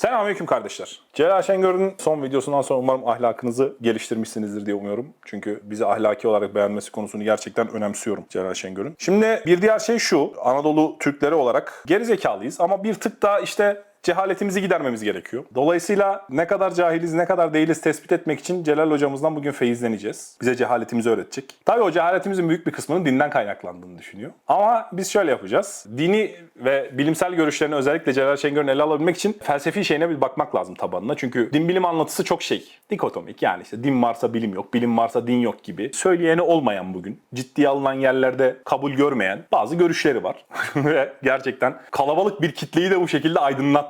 Selamünaleyküm kardeşler. Celal Şengör'ün son videosundan sonra umarım ahlakınızı geliştirmişsinizdir diye umuyorum. Çünkü bizi ahlaki olarak beğenmesi konusunu gerçekten önemsiyorum Celal Şengör'ün. Şimdi bir diğer şey şu. Anadolu Türkleri olarak gerizekalıyız ama bir tık daha işte cehaletimizi gidermemiz gerekiyor. Dolayısıyla ne kadar cahiliz ne kadar değiliz tespit etmek için Celal hocamızdan bugün feyizleneceğiz. Bize cehaletimizi öğretecek. Tabii o cehaletimizin büyük bir kısmının dinden kaynaklandığını düşünüyor. Ama biz şöyle yapacağız. Dini ve bilimsel görüşlerini özellikle Celal Şengör'ün ele alabilmek için felsefi şeyine bir bakmak lazım tabanına. Çünkü din bilim anlatısı çok şey. Dikotomik yani işte din varsa bilim yok, bilim varsa din yok gibi. Söyleyeni olmayan bugün, ciddiye alınan yerlerde kabul görmeyen bazı görüşleri var. ve gerçekten kalabalık bir kitleyi de bu şekilde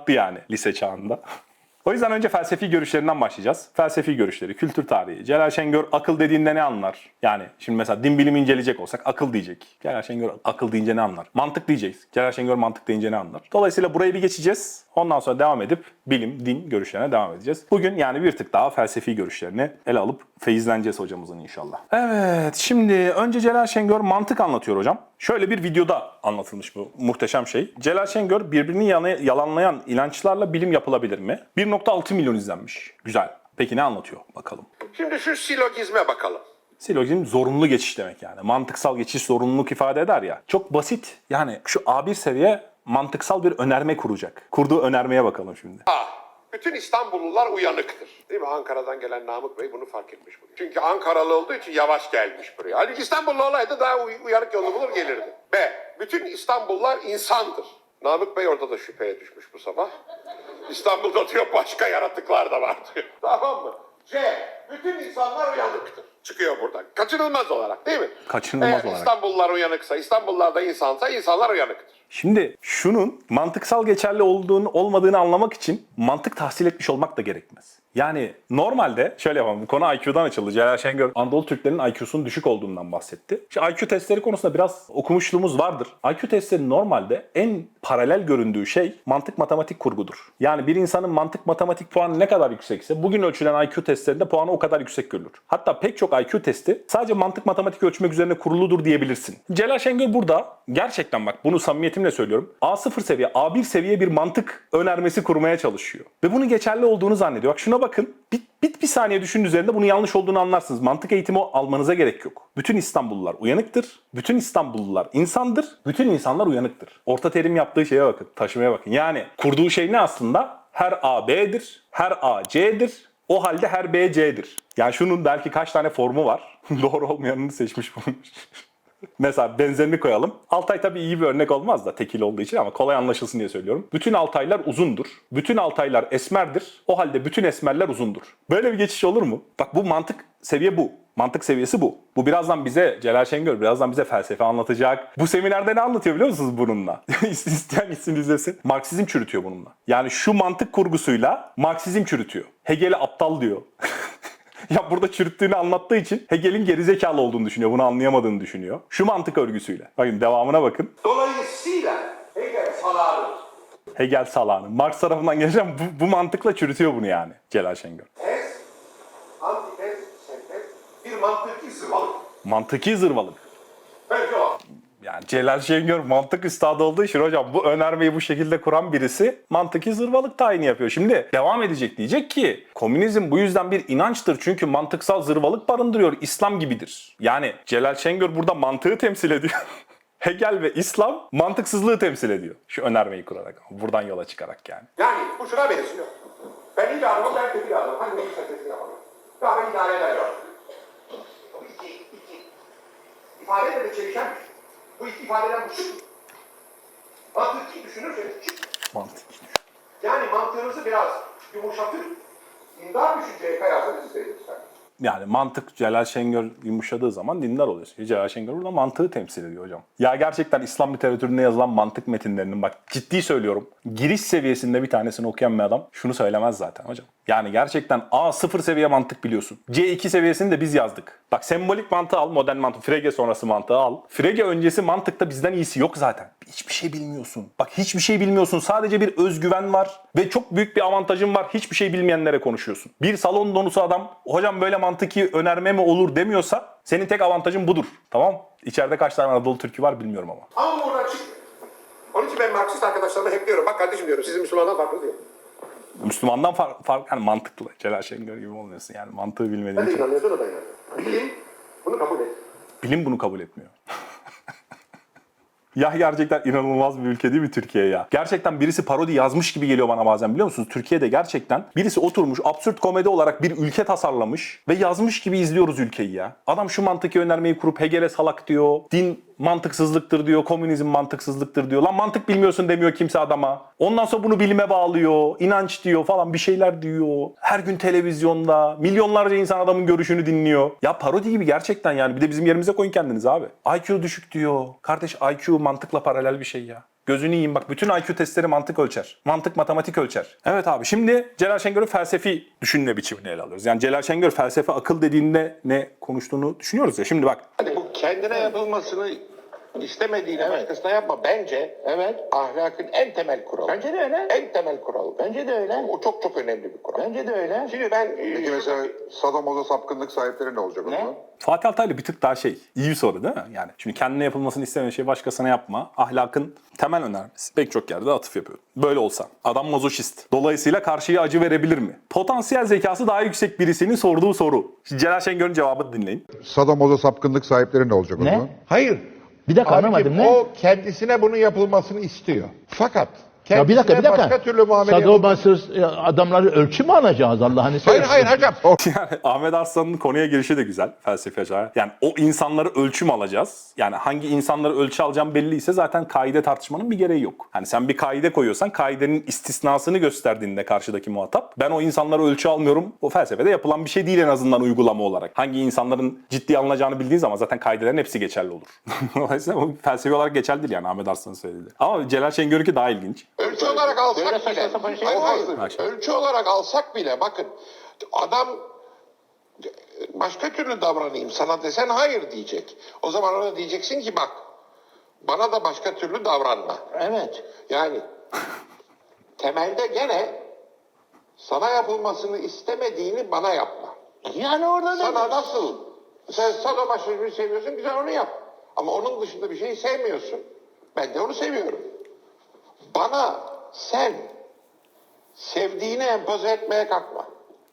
aydınlattı yani lise çağında. O yüzden önce felsefi görüşlerinden başlayacağız. Felsefi görüşleri, kültür tarihi. Celal Şengör akıl dediğinde ne anlar? Yani şimdi mesela din bilimi inceleyecek olsak akıl diyecek. Celal Şengör akıl deyince ne anlar? Mantık diyeceğiz. Celal Şengör mantık deyince ne anlar? Dolayısıyla burayı bir geçeceğiz. Ondan sonra devam edip bilim, din görüşlerine devam edeceğiz. Bugün yani bir tık daha felsefi görüşlerini ele alıp feyizleneceğiz hocamızın inşallah. Evet şimdi önce Celal Şengör mantık anlatıyor hocam. Şöyle bir videoda anlatılmış bu muhteşem şey. Celal Şengör birbirini yalanlayan inançlarla bilim yapılabilir mi? 1.6 milyon izlenmiş. Güzel. Peki ne anlatıyor? Bakalım. Şimdi şu silogizme bakalım. Silogizm zorunlu geçiş demek yani. Mantıksal geçiş zorunluluk ifade eder ya. Çok basit. Yani şu A1 seviye mantıksal bir önerme kuracak. Kurduğu önermeye bakalım şimdi. A. Bütün İstanbullular uyanıktır. Değil mi? Ankara'dan gelen Namık Bey bunu fark etmiş bugün. Çünkü Ankaralı olduğu için yavaş gelmiş buraya. Halbuki İstanbullu olaydı daha uy- uyanık yolunu bulur gelirdi. B. Bütün İstanbullular insandır. Namık Bey orada da şüpheye düşmüş bu sabah. İstanbul'da diyor başka yaratıklar da var diyor. Tamam mı? C. Bütün insanlar uyanıktır. Çıkıyor buradan. Kaçınılmaz olarak değil mi? Kaçınılmaz Eğer olarak. İstanbullular uyanıksa, İstanbullular da insansa insanlar uyanıktır. Şimdi şunun mantıksal geçerli olduğunu olmadığını anlamak için mantık tahsil etmiş olmak da gerekmez. Yani normalde şöyle yapalım. Konu IQ'dan açıldı. Celal Şengör Anadolu Türklerin IQ'sunun düşük olduğundan bahsetti. Şu IQ testleri konusunda biraz okumuşluğumuz vardır. IQ testleri normalde en paralel göründüğü şey mantık matematik kurgudur. Yani bir insanın mantık matematik puanı ne kadar yüksekse bugün ölçülen IQ testlerinde puanı o kadar yüksek görülür. Hatta pek çok IQ testi sadece mantık matematik ölçmek üzerine kuruludur diyebilirsin. Celal Şengör burada gerçekten bak bunu samimiyetimle söylüyorum. A0 seviye, A1 seviye bir mantık önermesi kurmaya çalışıyor. Ve bunun geçerli olduğunu zannediyor. Bak şuna bakın. Bir, bir, bir saniye düşünün üzerinde bunun yanlış olduğunu anlarsınız. Mantık eğitimi almanıza gerek yok. Bütün İstanbullular uyanıktır. Bütün İstanbullular insandır. Bütün insanlar uyanıktır. Orta terim yaptığı şeye bakın. Taşımaya bakın. Yani kurduğu şey ne aslında? Her A B'dir. Her A C'dir. O halde her B C'dir. Yani şunun belki kaç tane formu var. Doğru olmayanını seçmiş bulmuş. Mesela benzerini koyalım. Altay tabii iyi bir örnek olmaz da tekil olduğu için ama kolay anlaşılsın diye söylüyorum. Bütün Altaylar uzundur. Bütün Altaylar esmerdir. O halde bütün esmerler uzundur. Böyle bir geçiş olur mu? Bak bu mantık seviye bu. Mantık seviyesi bu. Bu birazdan bize Celal Şengör birazdan bize felsefe anlatacak. Bu seminerde ne anlatıyor biliyor musunuz bununla? İsteyen gitsin izlesin. Marksizm çürütüyor bununla. Yani şu mantık kurgusuyla Marksizm çürütüyor. Hegel'i aptal diyor. Ya burada çürüttüğünü anlattığı için Hegel'in gerizekalı olduğunu düşünüyor. Bunu anlayamadığını düşünüyor. Şu mantık örgüsüyle. Bakın devamına bakın. Dolayısıyla Hegel salağıdır. Hegel salağını. Marx tarafından geçen bu, bu mantıkla çürütüyor bunu yani Celal Şengör. Tez, antitez, sentez bir mantıki zırvalık. Mantıki zırvalık. Bence o. Yani Celal Şengör mantık üstadı olduğu için hocam bu önermeyi bu şekilde kuran birisi mantıki zırvalık tayini yapıyor. Şimdi devam edecek diyecek ki komünizm bu yüzden bir inançtır çünkü mantıksal zırvalık barındırıyor İslam gibidir. Yani Celal Şengör burada mantığı temsil ediyor. Hegel ve İslam mantıksızlığı temsil ediyor. Şu önermeyi kurarak, buradan yola çıkarak yani. Yani bu şuna benziyor. Ben iyi adamım, ben kötü adamım. Hani neyi sentezini yapalım. Ya ben idare. Bu iki, iki. İfadeyle de çelişen bir şey. Bu ifadeden bu çık. Mantıki düşünürseniz çık. Mantık. Yani mantığınızı biraz yumuşatır. Dindar düşünceye kayarsanız istediğiniz Yani mantık Celal Şengör yumuşadığı zaman dindar oluyor. Celal Şengör burada mantığı temsil ediyor hocam. Ya gerçekten İslam literatüründe yazılan mantık metinlerinin bak ciddi söylüyorum. Giriş seviyesinde bir tanesini okuyan bir adam şunu söylemez zaten hocam. Yani gerçekten A0 seviye mantık biliyorsun. C2 seviyesini de biz yazdık. Bak sembolik mantığı al, modern mantık, Frege sonrası mantığı al. Frege öncesi mantıkta bizden iyisi yok zaten. Hiçbir şey bilmiyorsun. Bak hiçbir şey bilmiyorsun. Sadece bir özgüven var ve çok büyük bir avantajın var. Hiçbir şey bilmeyenlere konuşuyorsun. Bir salon donusu adam hocam böyle mantıki önerme mi olur demiyorsa senin tek avantajın budur. Tamam? İçeride kaç tane Anadolu Türkü var bilmiyorum ama. Ama buradan çıkmıyor. Onun için ben Marksist arkadaşlarıma hep diyorum. Bak kardeşim diyorum sizin Müslümandan farklı diyorum. Müslümandan fark, fark yani mantıklı. Celal Şengör gibi olmuyorsun yani mantığı bilmediğin Sen de için. inanıyorsun o da inanıyor. Bilim bunu kabul et. Bilim bunu kabul etmiyor. Ya gerçekten inanılmaz bir ülke değil mi Türkiye ya? Gerçekten birisi parodi yazmış gibi geliyor bana bazen biliyor musunuz? Türkiye'de gerçekten birisi oturmuş absürt komedi olarak bir ülke tasarlamış ve yazmış gibi izliyoruz ülkeyi ya. Adam şu mantıki önermeyi kurup Hegel'e salak diyor. Din mantıksızlıktır diyor. Komünizm mantıksızlıktır diyor. Lan mantık bilmiyorsun demiyor kimse adama. Ondan sonra bunu bilime bağlıyor. inanç diyor falan bir şeyler diyor. Her gün televizyonda milyonlarca insan adamın görüşünü dinliyor. Ya parodi gibi gerçekten yani. Bir de bizim yerimize koyun kendiniz abi. IQ düşük diyor. Kardeş IQ mantıkla paralel bir şey ya. Gözünü yiyin bak bütün IQ testleri mantık ölçer. Mantık matematik ölçer. Evet abi şimdi Celal Şengör'ün felsefi düşünme biçimini ele alıyoruz. Yani Celal Şengör felsefe akıl dediğinde ne konuştuğunu düşünüyoruz ya. Şimdi bak Hani bu kendine yapılmasını istemediğini başkasına yapma. Bence evet ahlakın en temel kuralı. Bence de öyle. En temel kuralı. Bence de öyle. O çok çok önemli bir kural. Bence de öyle. Şimdi ben Peki mesela sadomazo sapkınlık sahipleri ne olacak o Ne? zaman? Fatih Altaylı bir tık daha şey, iyi bir soru değil mi? Yani şimdi kendine yapılmasını istemeyen şey başkasına yapma. Ahlakın temel önermesi. Pek çok yerde atıf yapıyor. Böyle olsa. Adam mazoşist. Dolayısıyla karşıya acı verebilir mi? Potansiyel zekası daha yüksek birisinin sorduğu soru. Şimdi Celal Şengör'ün cevabını dinleyin. Sadomazo sapkınlık sahipleri ne olacak o Ne? zaman? Hayır. Bir dakika Abicim, anlamadım ne? O kendisine bunun yapılmasını istiyor. Fakat Ya bir dakika bir dakika. başka türlü muamele yapılması- Sadomasız e, adamları ölçü mü alacağız Allah'ını Hayır seversen? hayır hocam. O- Yani Ahmet Arslan'ın konuya girişi de güzel felsefe aşağıya. Yani o insanları ölçüm alacağız. Yani hangi insanları ölçü alacağım belliyse zaten kaide tartışmanın bir gereği yok. Hani sen bir kaide koyuyorsan kaidenin istisnasını gösterdiğinde karşıdaki muhatap ben o insanları ölçü almıyorum. O felsefede yapılan bir şey değil en azından uygulama olarak. Hangi insanların ciddi alınacağını bildiğin zaman zaten kaidelerin hepsi geçerli olur. Dolayısıyla bu felsefi olarak geçerli değil yani Ahmet Arslan'ın söylediği. Ama Celal Şengör'ünki daha ilginç. Ölçü olarak alsak Böyle bile. sapan şey hayır, hayır. Ölçü olarak alsak bile bakın adam başka türlü davranayım sana desen hayır diyecek. O zaman ona diyeceksin ki bak bana da başka türlü davranma. Evet. Yani temelde gene sana yapılmasını istemediğini bana yapma. Yani orada da... Sana nasıl? Sen sadomasochizmi seviyorsun güzel onu yap. Ama onun dışında bir şey sevmiyorsun. Ben de onu seviyorum. Bana sen sevdiğini empoze etmeye kalkma.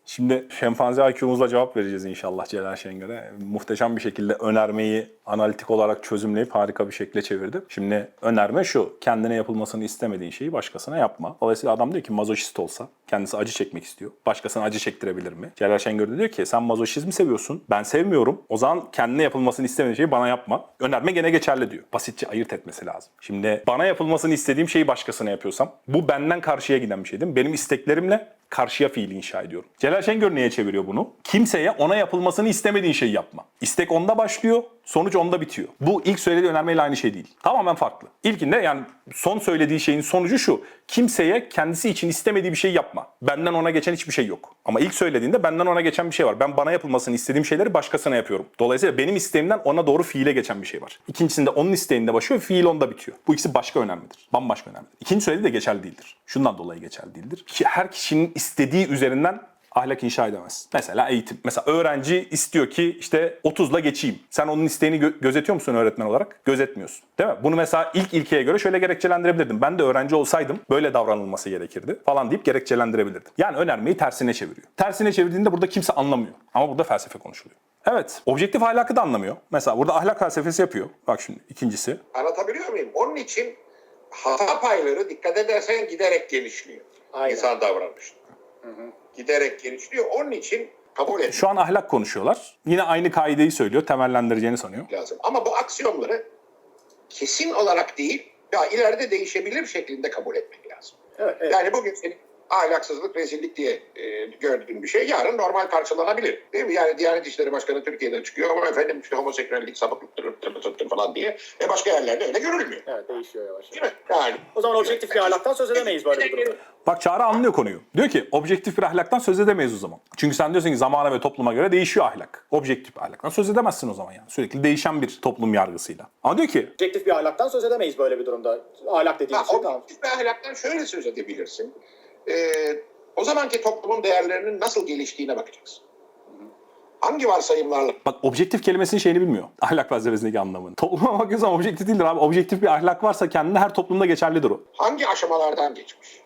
Şimdi şempanze IQ'muzla cevap vereceğiz inşallah Celal Şengör'e. Muhteşem bir şekilde önermeyi analitik olarak çözümleyip harika bir şekilde çevirdi. Şimdi önerme şu, kendine yapılmasını istemediğin şeyi başkasına yapma. Dolayısıyla adam diyor ki mazoşist olsa, kendisi acı çekmek istiyor. Başkasına acı çektirebilir mi? Celal Şengör de diyor ki sen mazoşizmi seviyorsun, ben sevmiyorum. O zaman kendine yapılmasını istemediğin şeyi bana yapma. Önerme gene geçerli diyor. Basitçe ayırt etmesi lazım. Şimdi bana yapılmasını istediğim şeyi başkasına yapıyorsam, bu benden karşıya giden bir şey değil mi? Benim isteklerimle karşıya fiili inşa ediyorum. Celal Şengör neye çeviriyor bunu? Kimseye ona yapılmasını istemediğin şeyi yapma. İstek onda başlıyor, sonuç onda bitiyor. Bu ilk söylediği önermeyle aynı şey değil. Tamamen farklı. İlkinde yani son söylediği şeyin sonucu şu. Kimseye kendisi için istemediği bir şey yapma. Benden ona geçen hiçbir şey yok. Ama ilk söylediğinde benden ona geçen bir şey var. Ben bana yapılmasını istediğim şeyleri başkasına yapıyorum. Dolayısıyla benim isteğimden ona doğru fiile geçen bir şey var. İkincisinde onun isteğinde başlıyor, fiil onda bitiyor. Bu ikisi başka önemlidir. Bambaşka önemlidir. İkinci söylediği de geçerli değildir. Şundan dolayı geçerli değildir. Ki her kişinin istediği üzerinden ahlak inşa edemez. Mesela eğitim. Mesela öğrenci istiyor ki işte 30'la geçeyim. Sen onun isteğini gö- gözetiyor musun öğretmen olarak? Gözetmiyorsun. Değil mi? Bunu mesela ilk ilkeye göre şöyle gerekçelendirebilirdim. Ben de öğrenci olsaydım böyle davranılması gerekirdi falan deyip gerekçelendirebilirdim. Yani önermeyi tersine çeviriyor. Tersine çevirdiğinde burada kimse anlamıyor. Ama burada felsefe konuşuluyor. Evet. Objektif ahlakı da anlamıyor. Mesela burada ahlak felsefesi yapıyor. Bak şimdi ikincisi. Anlatabiliyor muyum? Onun için hata payları dikkat edersen giderek genişliyor. İnsan davranışında. Giderek genişliyor. Onun için kabul et Şu an ahlak konuşuyorlar. Yine aynı kaideyi söylüyor. Temellendireceğini sanıyor. lazım. Ama bu aksiyonları kesin olarak değil, ya ileride değişebilir şeklinde kabul etmek lazım. Yani bugün senin ahlaksızlık, rezillik diye e, gördüğün bir şey yarın normal karşılanabilir. Değil mi? Yani Diyanet İşleri Başkanı Türkiye'de çıkıyor ama efendim işte homoseksüellik sapıklıktır tır tır tır falan diye. E başka yerlerde öyle görülmüyor. Evet değişiyor yavaş Değil mi? Yani O zaman objektif bir ahlaktan söz edemeyiz böyle bir durumda. Bak Çağrı anlıyor konuyu. Diyor ki objektif bir ahlaktan söz edemeyiz o zaman. Çünkü sen diyorsun ki zamana ve topluma göre değişiyor ahlak. Objektif bir ahlaktan söz edemezsin o zaman yani. Sürekli değişen bir toplum yargısıyla. Ama diyor ki Objektif bir ahlaktan söz edemeyiz böyle bir durumda. Ahlak dediğimiz şey tamam. objektif bir ahlaktan şöyle söz edebilirsin. Ee, o zamanki toplumun değerlerinin nasıl geliştiğine bakacaksın. Hangi varsayımlarla bak objektif kelimesinin şeyini bilmiyor. Ahlak felsefesindeki anlamını. Topluma bakıyorsan objektif değildir abi. Objektif bir ahlak varsa kendine her toplumda geçerlidir o. hangi aşamalardan geçmiş?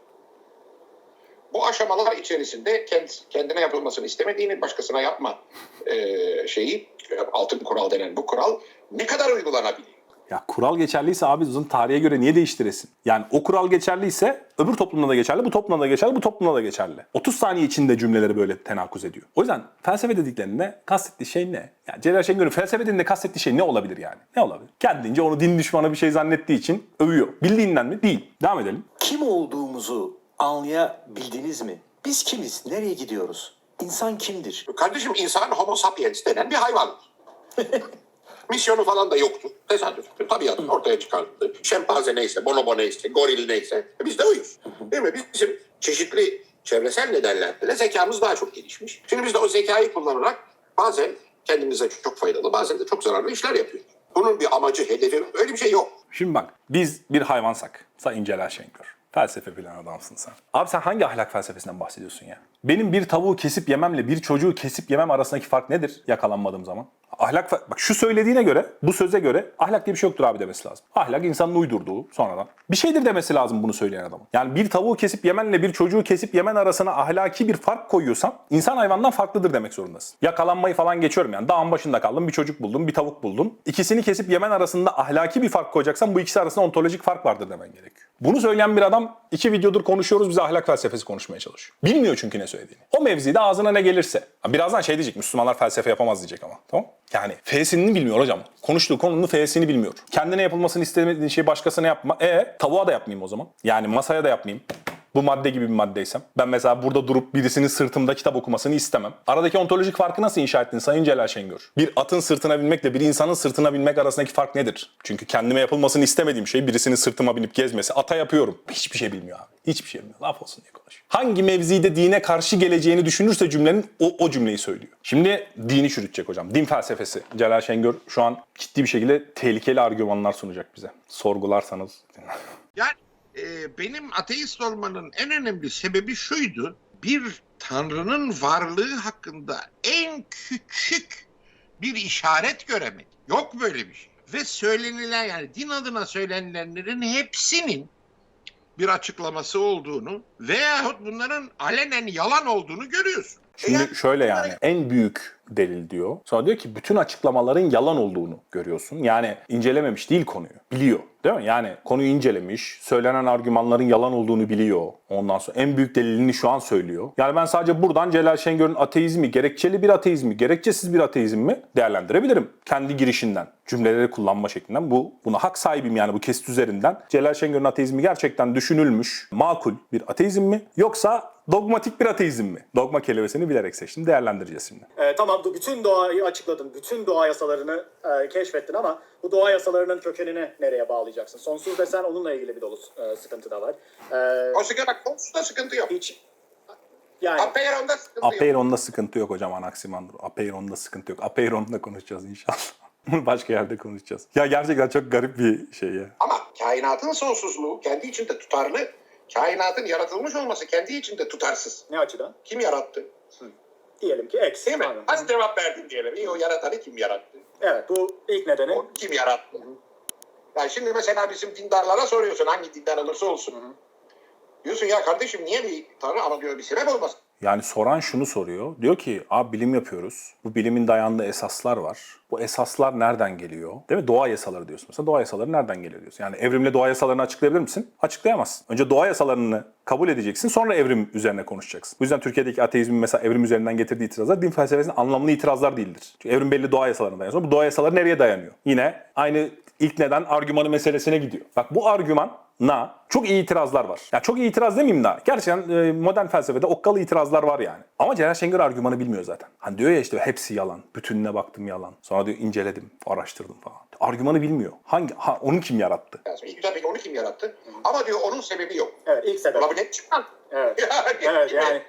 bu aşamalar içerisinde kend- kendine yapılmasını istemediğini başkasına yapma e, şeyi e, altın kural denen bu kural ne kadar uygulanabiliyor? Ya kural geçerliyse abi uzun tarihe göre niye değiştiresin? Yani o kural geçerliyse öbür toplumda da geçerli, bu toplumda da geçerli, bu toplumda da geçerli. 30 saniye içinde cümleleri böyle tenakuz ediyor. O yüzden felsefe dediklerinde kastettiği şey ne? Yani Celal Şengör'ün felsefe dediğinde kastettiği şey ne olabilir yani? Ne olabilir? Kendince onu din düşmanı bir şey zannettiği için övüyor. Bildiğinden mi? Değil. Devam edelim. Kim olduğumuzu anlayabildiniz mi? Biz kimiz? Nereye gidiyoruz? İnsan kimdir? Kardeşim insan homo sapiens denen bir hayvan. Misyonu falan da yoktu. Tesadüf. Tabiatın ortaya çıkarttı. Şempanze neyse, bonobo neyse, goril neyse. e Biz de oyuz. Değil mi? Bizim çeşitli çevresel nedenlerle de zekamız daha çok gelişmiş. Şimdi biz de o zekayı kullanarak bazen kendimize çok faydalı, bazen de çok zararlı işler yapıyoruz. Bunun bir amacı, hedefi, öyle bir şey yok. Şimdi bak biz bir hayvansak. Sayın Celal Şengör. Felsefe bilen adamsın sen. Abi sen hangi ahlak felsefesinden bahsediyorsun ya? Benim bir tavuğu kesip yememle bir çocuğu kesip yemem arasındaki fark nedir yakalanmadığım zaman? Ahlak bak şu söylediğine göre, bu söze göre ahlak diye bir şey yoktur abi demesi lazım. Ahlak insanın uydurduğu sonradan. Bir şeydir demesi lazım bunu söyleyen adamın. Yani bir tavuğu kesip yemenle bir çocuğu kesip yemen arasına ahlaki bir fark koyuyorsan insan hayvandan farklıdır demek zorundasın. Yakalanmayı falan geçiyorum yani. Dağın başında kaldın, bir çocuk buldun, bir tavuk buldun. İkisini kesip yemen arasında ahlaki bir fark koyacaksan bu ikisi arasında ontolojik fark vardır demen gerekiyor. Bunu söyleyen bir adam iki videodur konuşuyoruz bize ahlak felsefesi konuşmaya çalışıyor. Bilmiyor çünkü ne söylediğini. O mevzide ağzına ne gelirse. Birazdan şey diyecek Müslümanlar felsefe yapamaz diyecek ama. Tamam Yani F'sini bilmiyor hocam. Konuştuğu konunun F'sini bilmiyor. Kendine yapılmasını istemediğin şeyi başkasına yapma. E tavuğa da yapmayayım o zaman. Yani masaya da yapmayayım. Bu madde gibi bir maddeysem. Ben mesela burada durup birisinin sırtımda kitap okumasını istemem. Aradaki ontolojik farkı nasıl inşa ettin Sayın Celal Şengör? Bir atın sırtına binmekle bir insanın sırtına binmek arasındaki fark nedir? Çünkü kendime yapılmasını istemediğim şey birisinin sırtıma binip gezmesi. Ata yapıyorum. Hiçbir şey bilmiyor abi. Hiçbir şey bilmiyor. Laf olsun diye konuşuyor. Hangi mevzide dine karşı geleceğini düşünürse cümlenin o, o cümleyi söylüyor. Şimdi dini çürütecek hocam. Din felsefesi. Celal Şengör şu an ciddi bir şekilde tehlikeli argümanlar sunacak bize. Sorgularsanız. Yani e, benim ateist olmanın en önemli sebebi şuydu. Bir tanrının varlığı hakkında en küçük bir işaret göremek. Yok böyle bir şey. Ve söylenilen yani din adına söylenilenlerin hepsinin bir açıklaması olduğunu veyahut bunların alenen yalan olduğunu görüyorsun. Şimdi şöyle yani en büyük delil diyor. Sonra diyor ki bütün açıklamaların yalan olduğunu görüyorsun. Yani incelememiş değil konuyu. Biliyor. Değil mi? Yani konuyu incelemiş. Söylenen argümanların yalan olduğunu biliyor. Ondan sonra en büyük delilini şu an söylüyor. Yani ben sadece buradan Celal Şengör'ün ateizmi, gerekçeli bir ateizmi, gerekçesiz bir ateizm mi değerlendirebilirim. Kendi girişinden, cümleleri kullanma şeklinden. Bu buna hak sahibim yani bu kesit üzerinden. Celal Şengör'ün ateizmi gerçekten düşünülmüş, makul bir ateizm mi? Yoksa dogmatik bir ateizm mi? Dogma kelimesini bilerek seçtim. Değerlendireceğiz şimdi. Ee, tamam bu bütün doğayı açıkladın, bütün doğa yasalarını e, keşfettin ama bu doğa yasalarının kökenini nereye bağlayacaksın? Sonsuz desen onunla ilgili bir dolu e, sıkıntı da var. Ee, O sıkıntı, konusunda sıkıntı yok. hiç yani Apeiron'da sıkıntı yok. Apeiron'da sıkıntı yok hocam Anaximandro. Apeiron'da sıkıntı yok. Apeiron'da konuşacağız inşallah. Bunu başka yerde konuşacağız. Ya gerçekten çok garip bir şey ya. Ama kainatın sonsuzluğu kendi içinde tutarlı, kainatın yaratılmış olması kendi içinde tutarsız. ne açıdan? Kim yarattı? Diyelim ki X. Değil mi? Aynen. Hadi cevap verdin diyelim. İyi o yaratanı kim yarattı? Evet bu ilk nedeni. O kim yarattı? Yani şimdi mesela bizim dindarlara soruyorsun hangi dindar olursa olsun. Diyorsun ya kardeşim niye bir tanrı ama diyor bir sebep olmasın. Yani soran şunu soruyor. Diyor ki abi bilim yapıyoruz. Bu bilimin dayandığı esaslar var. Bu esaslar nereden geliyor? Değil mi? Doğa yasaları diyorsun. Mesela doğa yasaları nereden geliyor diyorsun. Yani evrimle doğa yasalarını açıklayabilir misin? Açıklayamazsın. Önce doğa yasalarını kabul edeceksin. Sonra evrim üzerine konuşacaksın. Bu yüzden Türkiye'deki ateizmin mesela evrim üzerinden getirdiği itirazlar din felsefesinin anlamlı itirazlar değildir. Çünkü evrim belli doğa yasalarına dayanıyor. Bu doğa yasaları nereye dayanıyor? Yine aynı ilk neden argümanı meselesine gidiyor. Bak bu argüman na çok iyi itirazlar var. Ya çok iyi itiraz demeyeyim daha. Gerçekten e, modern felsefede okkalı itirazlar var yani. Ama Celal Şengör argümanı bilmiyor zaten. Hani diyor ya işte hepsi yalan. Bütününe baktım yalan. Sonra diyor inceledim, araştırdım falan. Argümanı bilmiyor. Hangi ha, onu kim yarattı? Yani tabii onu kim yarattı? Ama diyor onun sebebi yok. Evet ilk sebep. Ulan bu ne çıkan? Evet. Yani, Evet yani.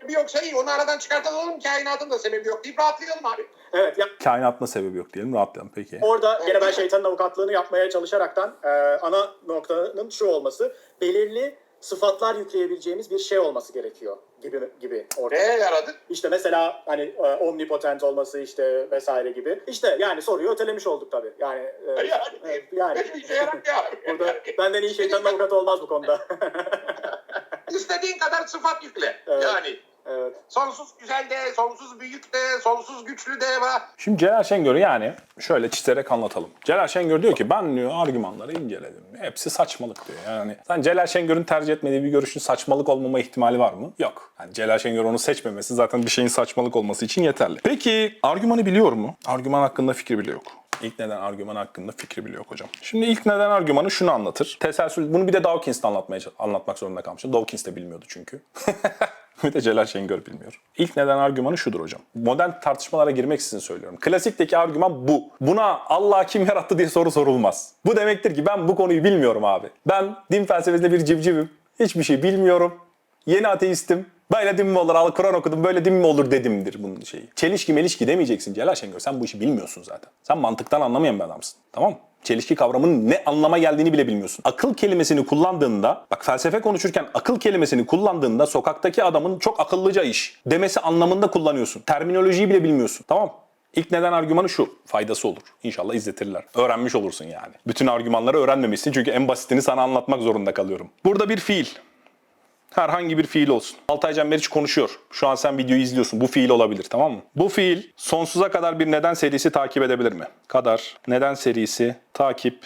Sebebi yoksa iyi onu aradan çıkartalım kainatın da sebebi yok deyip rahatlayalım abi. Evet ya Kainatına sebebi yok diyelim rahatlayalım peki. Orada gene ben şeytanın avukatlığını yapmaya çalışaraktan e, ana noktanın şu olması belirli sıfatlar yükleyebileceğimiz bir şey olması gerekiyor gibi gibi orada. Neye yaradı? İşte mesela hani e, omnipotent olması işte vesaire gibi. İşte yani soruyu ötelemiş olduk tabii. Yani e, Yani, evet, yani Hiçbir işe yaramıyor burada benden iyi şeytanın avukatı olmaz bu konuda. İstediğin kadar sıfat yükle. Evet. Yani Evet. sonsuz güzel de, sonsuz büyük de, sonsuz güçlü de var. Şimdi Celal Şengör'ü yani şöyle çizerek anlatalım. Celal Şengör diyor ki ben diyor argümanları inceledim. Hepsi saçmalık diyor. Yani sen Celal Şengör'ün tercih etmediği bir görüşün saçmalık olmama ihtimali var mı? Yok. Yani Celal Şengör onu seçmemesi zaten bir şeyin saçmalık olması için yeterli. Peki argümanı biliyor mu? Argüman hakkında fikri bile yok. İlk neden argüman hakkında fikri bile yok hocam. Şimdi ilk neden argümanı şunu anlatır. Teselsül, bunu bir de Dawkins'te anlatmaya, anlatmak zorunda kalmışım. Dawkins de bilmiyordu çünkü. bir de Celal Şengör bilmiyor. İlk neden argümanı şudur hocam. Modern tartışmalara girmek için söylüyorum. Klasikteki argüman bu. Buna Allah kim yarattı diye soru sorulmaz. Bu demektir ki ben bu konuyu bilmiyorum abi. Ben din felsefesinde bir civcivim. Hiçbir şey bilmiyorum. Yeni ateistim. Böyle din mi olur? Al Kur'an okudum. Böyle din mi olur dedimdir bunun şeyi. Çelişki melişki demeyeceksin Celal Şengör. Sen bu işi bilmiyorsun zaten. Sen mantıktan anlamayan bir adamsın. Tamam mı? Çelişki kavramının ne anlama geldiğini bile bilmiyorsun. Akıl kelimesini kullandığında, bak felsefe konuşurken akıl kelimesini kullandığında sokaktaki adamın çok akıllıca iş demesi anlamında kullanıyorsun. Terminolojiyi bile bilmiyorsun. Tamam? İlk neden argümanı şu. Faydası olur. İnşallah izletirler. Öğrenmiş olursun yani. Bütün argümanları öğrenmemişsin çünkü en basitini sana anlatmak zorunda kalıyorum. Burada bir fiil. Herhangi bir fiil olsun. Altaycan Meriç konuşuyor. Şu an sen videoyu izliyorsun. Bu fiil olabilir tamam mı? Bu fiil sonsuza kadar bir neden serisi takip edebilir mi? Kadar neden serisi takip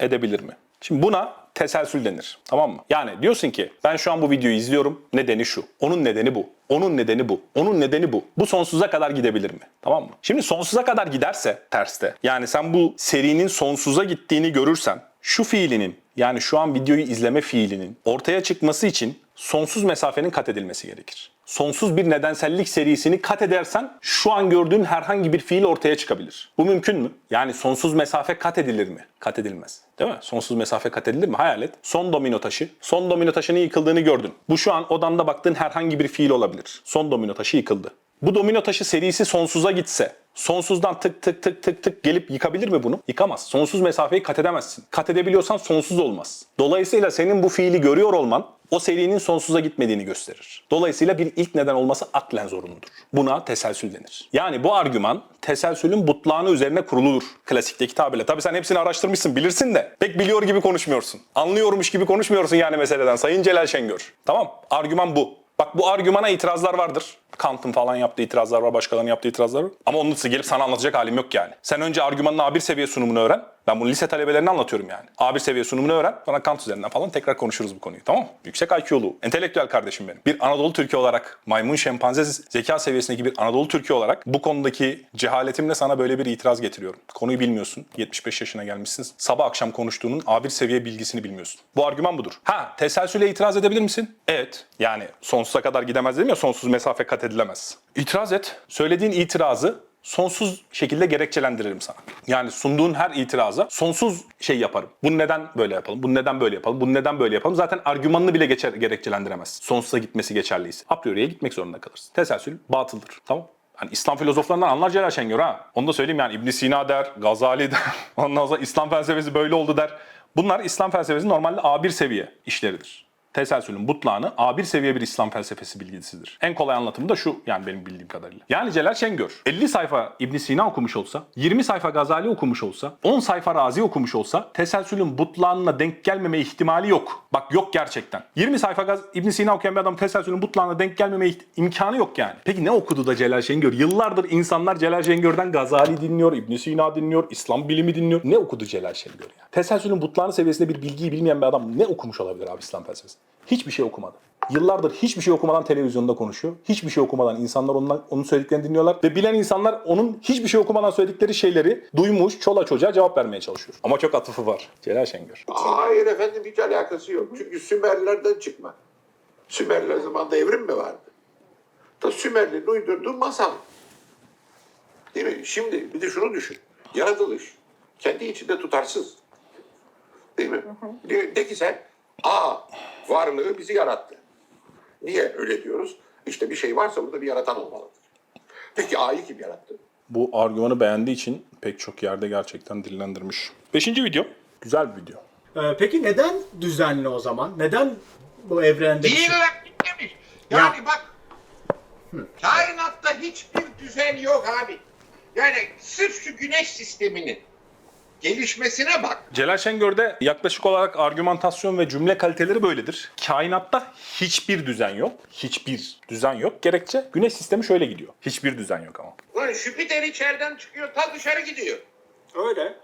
edebilir mi? Şimdi buna teselsül denir. Tamam mı? Yani diyorsun ki ben şu an bu videoyu izliyorum. Nedeni şu. Onun nedeni bu. Onun nedeni bu. Onun nedeni bu. Bu sonsuza kadar gidebilir mi? Tamam mı? Şimdi sonsuza kadar giderse terste. Yani sen bu serinin sonsuza gittiğini görürsen şu fiilinin yani şu an videoyu izleme fiilinin ortaya çıkması için sonsuz mesafenin kat edilmesi gerekir. Sonsuz bir nedensellik serisini kat edersen şu an gördüğün herhangi bir fiil ortaya çıkabilir. Bu mümkün mü? Yani sonsuz mesafe kat edilir mi? Kat edilmez. Değil mi? Sonsuz mesafe kat edilir mi? Hayal et. Son domino taşı. Son domino taşının yıkıldığını gördün. Bu şu an odanda baktığın herhangi bir fiil olabilir. Son domino taşı yıkıldı. Bu domino taşı serisi sonsuza gitse sonsuzdan tık tık tık tık tık gelip yıkabilir mi bunu? Yıkamaz. Sonsuz mesafeyi kat edemezsin. Kat edebiliyorsan sonsuz olmaz. Dolayısıyla senin bu fiili görüyor olman o serinin sonsuza gitmediğini gösterir. Dolayısıyla bir ilk neden olması aklen zorunludur. Buna teselsül denir. Yani bu argüman teselsülün butlağını üzerine kuruludur. Klasikteki tabirle. Tabii sen hepsini araştırmışsın bilirsin de pek biliyor gibi konuşmuyorsun. Anlıyormuş gibi konuşmuyorsun yani meseleden Sayın Celal Şengör. Tamam argüman bu. Bak bu argümana itirazlar vardır. Kant'ın falan yaptığı itirazlar var, başkalarının yaptığı itirazlar var. Ama onu gelip sana anlatacak halim yok yani. Sen önce argümanın A1 seviye sunumunu öğren. Ben bunu lise talebelerine anlatıyorum yani. A1 seviye sunumunu öğren. Sonra Kant üzerinden falan tekrar konuşuruz bu konuyu tamam mı? Yüksek IQ'lu, entelektüel kardeşim benim. Bir Anadolu Türkiye olarak, maymun şempanze zeka seviyesindeki bir Anadolu Türkiye olarak bu konudaki cehaletimle sana böyle bir itiraz getiriyorum. Konuyu bilmiyorsun. 75 yaşına gelmişsin. Sabah akşam konuştuğunun A1 seviye bilgisini bilmiyorsun. Bu argüman budur. Ha, teselsüle itiraz edebilir misin? Evet. Yani sonsuza kadar gidemez dedim ya sonsuz mesafe kat edilemez. İtiraz et. Söylediğin itirazı sonsuz şekilde gerekçelendiririm sana. Yani sunduğun her itiraza sonsuz şey yaparım. Bunu neden böyle yapalım? Bunu neden böyle yapalım? Bunu neden böyle yapalım? Zaten argümanını bile geçer, gerekçelendiremez. Sonsuza gitmesi geçerliyse. A priori'ye gitmek zorunda kalırsın. Teselsül batıldır. Tamam Hani İslam filozoflarından anlar Celal Şengör ha. Onu da söyleyeyim yani İbn Sina der, Gazali der. Ondan sonra İslam felsefesi böyle oldu der. Bunlar İslam felsefesinin normalde A1 seviye işleridir. Teselsülün butlağını A1 seviye bir İslam felsefesi bilgisidir. En kolay anlatımı da şu yani benim bildiğim kadarıyla. Yani Celal Şengör 50 sayfa İbn Sina okumuş olsa, 20 sayfa Gazali okumuş olsa, 10 sayfa Razi okumuş olsa teselsülün butlağına denk gelmeme ihtimali yok. Bak yok gerçekten. 20 sayfa Gaz İbn Sina okuyan bir adam teselsülün butlağına denk gelmeme imkanı yok yani. Peki ne okudu da Celal Şengör? Yıllardır insanlar Celal Şengör'den Gazali dinliyor, İbn Sina dinliyor, İslam bilimi dinliyor. Ne okudu Celal Şengör ya? Teselsülün butlağını seviyesinde bir bilgiyi bilmeyen bir adam ne okumuş olabilir abi İslam felsefesi? Hiçbir şey okumadı. Yıllardır hiçbir şey okumadan televizyonda konuşuyor. Hiçbir şey okumadan insanlar ondan, onun söylediklerini dinliyorlar. Ve bilen insanlar onun hiçbir şey okumadan söyledikleri şeyleri duymuş, çola çocuğa cevap vermeye çalışıyor. Ama çok atıfı var. Celal Şengör. Hayır efendim hiç alakası yok. Çünkü Sümerlerden çıkma. Sümerler zamanında evrim mi vardı? Da Sümerlerin uydurduğu masal. Değil mi? Şimdi bir de şunu düşün. Yaratılış kendi içinde tutarsız. Değil mi? De, de ki sen A varlığı bizi yarattı. Niye öyle diyoruz? İşte bir şey varsa burada bir yaratan olmalıdır. Peki A'yı kim yarattı? Bu argümanı beğendiği için pek çok yerde gerçekten dillendirmiş. Beşinci video. Güzel bir video. Ee, peki neden düzenli o zaman? Neden bu evrende bir şey- demiş. Yani bak kainatta hiçbir düzen yok abi. Yani sırf şu güneş sisteminin gelişmesine bak. Celal Şengör'de yaklaşık olarak argümantasyon ve cümle kaliteleri böyledir. Kainatta hiçbir düzen yok. Hiçbir düzen yok. Gerekçe güneş sistemi şöyle gidiyor. Hiçbir düzen yok ama. Ulan Jüpiter içeriden çıkıyor ta dışarı gidiyor. Öyle.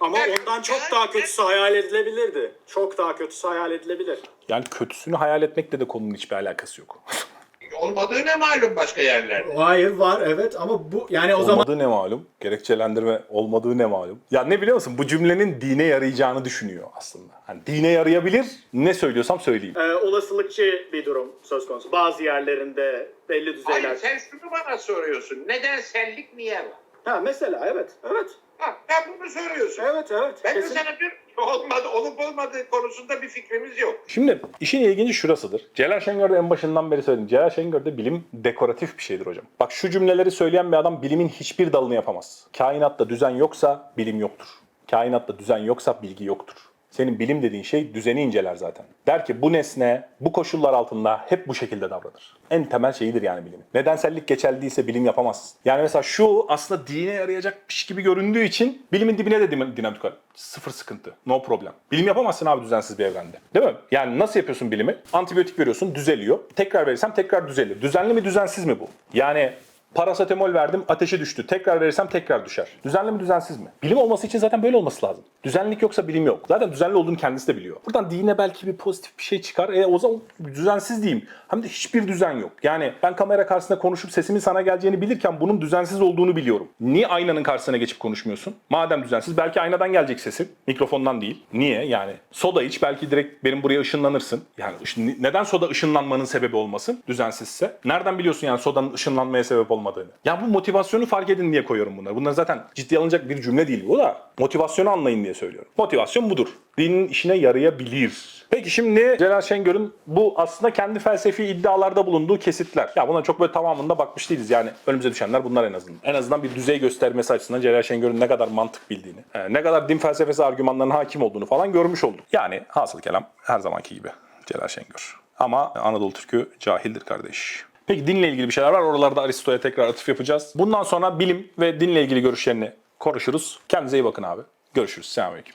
Ama Evet, ondan çok evet, daha kötüsü hayal edilebilirdi. Çok daha kötüsü hayal edilebilir. Yani kötüsünü hayal etmekle de konunun hiçbir alakası yok. Olmadığı ne malum başka yerlerde. Hayır var evet ama bu yani o zaman Olmadığı ne malum? Gerekçelendirme olmadığı ne malum? Ya ne biliyor musun? Bu cümlenin dine yarayacağını düşünüyor aslında. Hani dine yarayabilir. Ne söylüyorsam söyleyeyim. e, olasılıkçı bir durum söz konusu. Bazı yerlerinde belli düzeyler. Hayır sen şunu bana soruyorsun. Nedensellik niye var? Ha mesela evet evet. Ha, sen bunu soruyorsun. Evet evet. Ben de Kesin- sana bir olmadı, olup olmadığı konusunda bir fikrimiz yok. Şimdi işin ilginci şurasıdır. Celal Şengör'de en başından beri söyledim. Celal Şengör'de bilim dekoratif bir şeydir hocam. Bak şu cümleleri söyleyen bir adam bilimin hiçbir dalını yapamaz. Kainatta düzen yoksa bilim yoktur. Kainatta düzen yoksa bilgi yoktur. Senin bilim dediğin şey düzeni inceler zaten. Der ki bu nesne bu koşullar altında hep bu şekilde davranır. En temel şeyidir yani bilim. Nedensellik geçerli değilse bilim yapamaz. Yani mesela şu aslında dine yarayacakmış gibi göründüğü için bilimin dibine de dinamik var. Sıfır sıkıntı. No problem. Bilim yapamazsın abi düzensiz bir evrende. Değil mi? Yani nasıl yapıyorsun bilimi? Antibiyotik veriyorsun düzeliyor. Tekrar verirsem tekrar düzelir. Düzenli mi düzensiz mi bu? Yani Parasetamol verdim ateşi düştü. Tekrar verirsem tekrar düşer. Düzenli mi düzensiz mi? Bilim olması için zaten böyle olması lazım. Düzenlilik yoksa bilim yok. Zaten düzenli olduğunu kendisi de biliyor. Buradan dine belki bir pozitif bir şey çıkar. E o zaman düzensiz diyeyim. Hem de hiçbir düzen yok. Yani ben kamera karşısında konuşup sesimin sana geleceğini bilirken bunun düzensiz olduğunu biliyorum. Niye aynanın karşısına geçip konuşmuyorsun? Madem düzensiz belki aynadan gelecek sesin. Mikrofondan değil. Niye? Yani soda iç belki direkt benim buraya ışınlanırsın. Yani neden soda ışınlanmanın sebebi olmasın düzensizse? Nereden biliyorsun yani sodanın ışınlanmaya sebep olmadığını? Ya bu motivasyonu fark edin diye koyuyorum bunları. Bunlar zaten ciddiye alınacak bir cümle değil bu da. Motivasyonu anlayın diye söylüyorum. Motivasyon budur. Dinin işine yarayabilir. Peki şimdi Celal Şengör'ün bu aslında kendi felsefi iddialarda bulunduğu kesitler. Ya buna çok böyle tamamında bakmış değiliz. Yani önümüze düşenler bunlar en azından. En azından bir düzey göstermesi açısından Celal Şengör'ün ne kadar mantık bildiğini, e, ne kadar din felsefesi argümanlarına hakim olduğunu falan görmüş olduk. Yani hasıl kelam her zamanki gibi Celal Şengör. Ama Anadolu Türk'ü cahildir kardeş. Peki dinle ilgili bir şeyler var. Oralarda Aristo'ya tekrar atıf yapacağız. Bundan sonra bilim ve dinle ilgili görüşlerini konuşuruz. Kendinize iyi bakın abi. Görüşürüz. Selamünaleyküm.